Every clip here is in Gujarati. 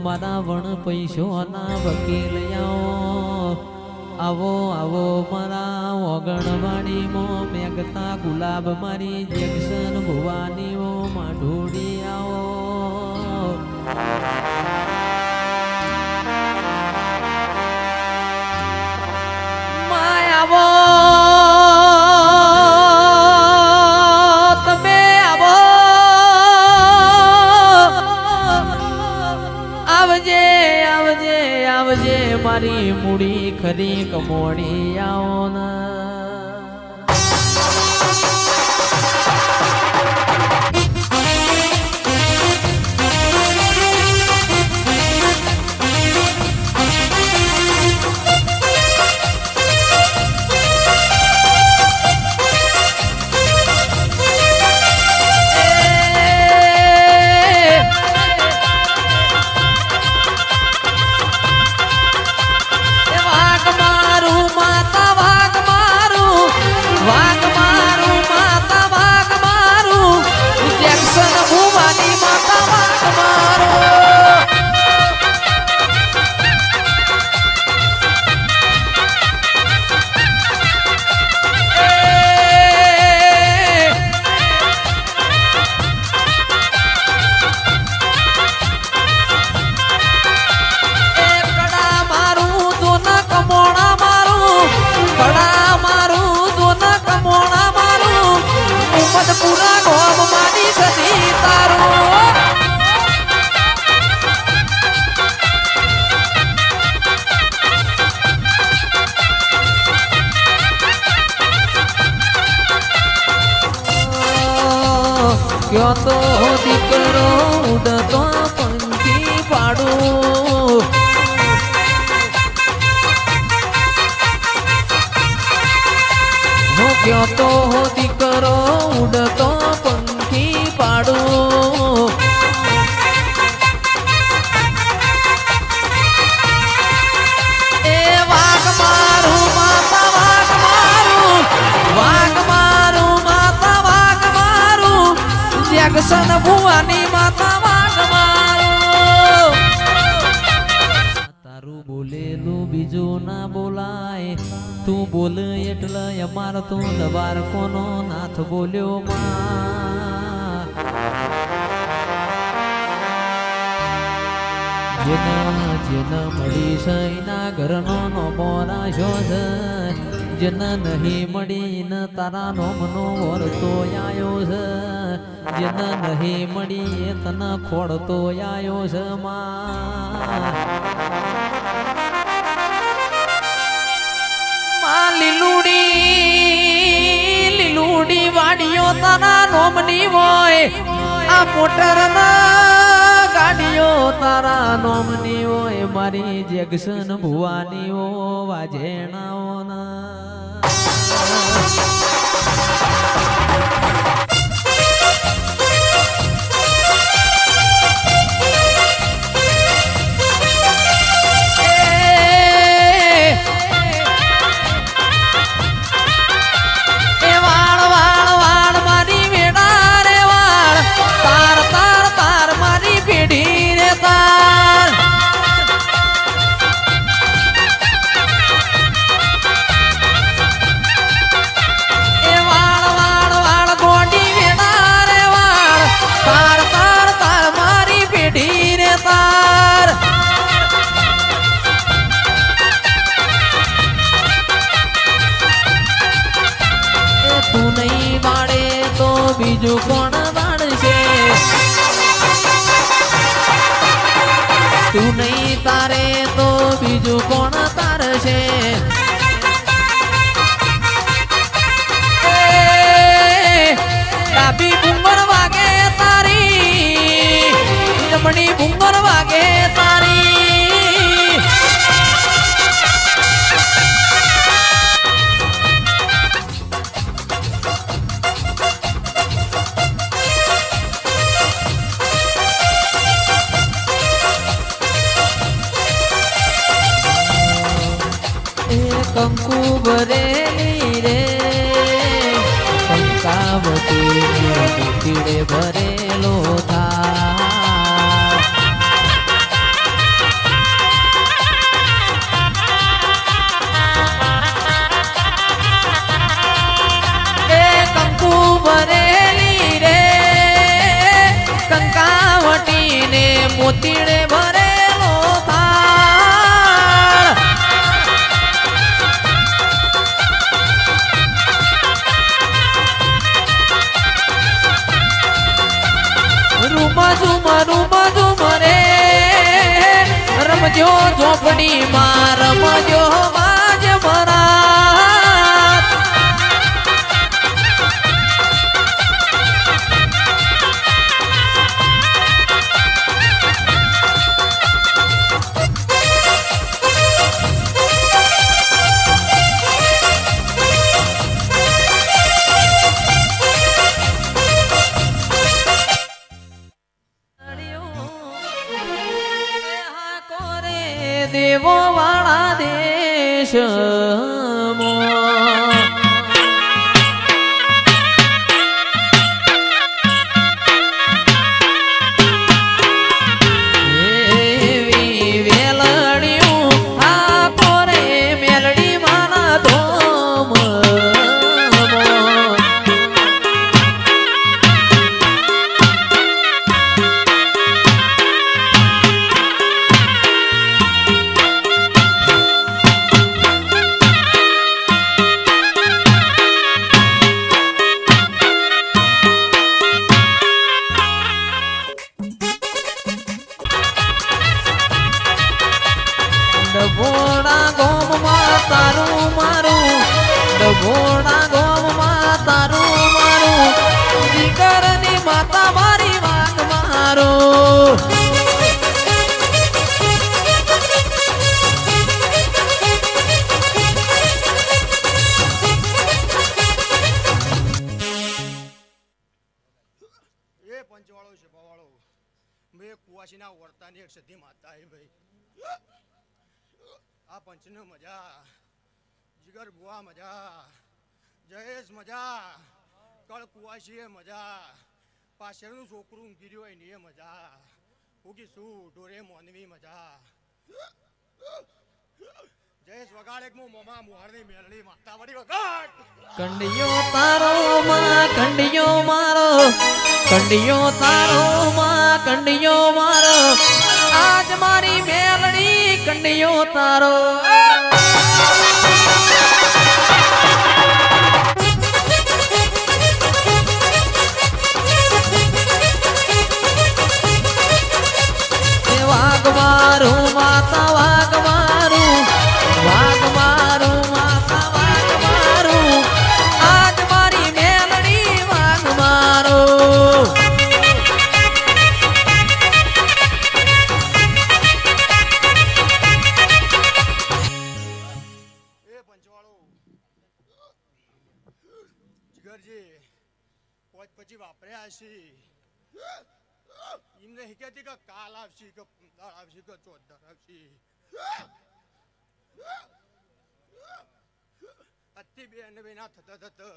મારા વણ પૈસોના વકીલ આવો આવો આવો મારા ઓગણવાડીમાં મેઘતા ગુલાબ મારી જેક્શન ભુવાનીઓ માઢોડી આવો તમે સદી તારું. ક્યો તો દીકરો ઉડતો પંખી પાડું. તો દીકરો ઉડતો તારું બોલેલું બીજું ના બોલાય, તું બોલ એટલે અમાર તું દબાર કોનો નાથ બોલ્યો માં. જેને જેને મળી સૈના ઘરનો નો મોરાશો છે જેને નહીં મળી ન તારા નોમનો વરતો આયો છે. જેને નહીં મળી તને ખોડતો આયો છે. માં લીલુડી લીલુડી વાડીઓ તારા નોમની હોય. આ મોટર ના ગાડીઓ તારા નોમની હોય મારી જગસન ભુવાનીઓ વાજેણાઓ ના નહીં તારે તો બીજું કોણ તારશે? ડાબી બુમર વાગે તારી જમણી બુમર વાગે તારી. પીડે 这 એક એ ભાઈ. આ પંચને મજા, જીગર બુઆ મજા, જયેશ મજા કળ કુવાસી મજા, પાછળનું છોકરું ઊંઘી રહ્યું હોય ને મજા ઉગી ડોરે મોનવી મજા. જયેશ વગાડે કે હું મોમા મુહારની મેલડી માતા વળી વગાડ. કંડિયો તારો માં કંડિયો મારો કંડિયો તારો માં કંડિયો મારો. આજ મારી મેલડી કંડિયો તારો. પછી વાપર્યા હશે એમને હિકેતી કે કાલ આવશે કે પંદર આવશે કે ચોદર આવશે. અતિ બે અને બે ના થતા થતા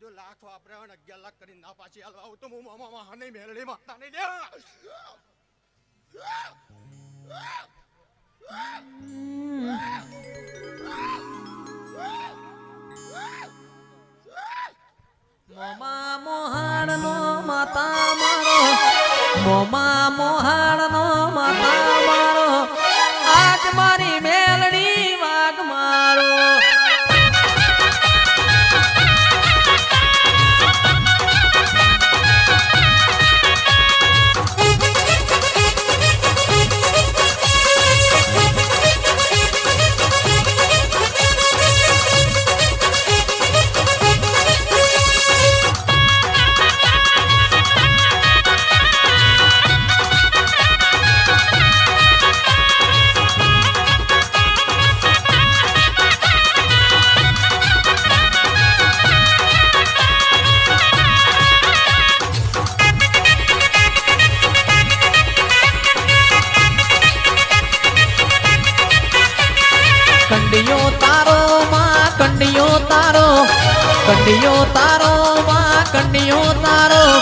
જો લાખ વાપર્યા હોય અગિયાર લાખ કરીને ના પાછી હાલવા આવું તો હું મામા મહા નહીં મેળડી માતા નહીં દે મોમા મોહાણ નો માતા મારો. મોમા મોહાણ કન્યો તારો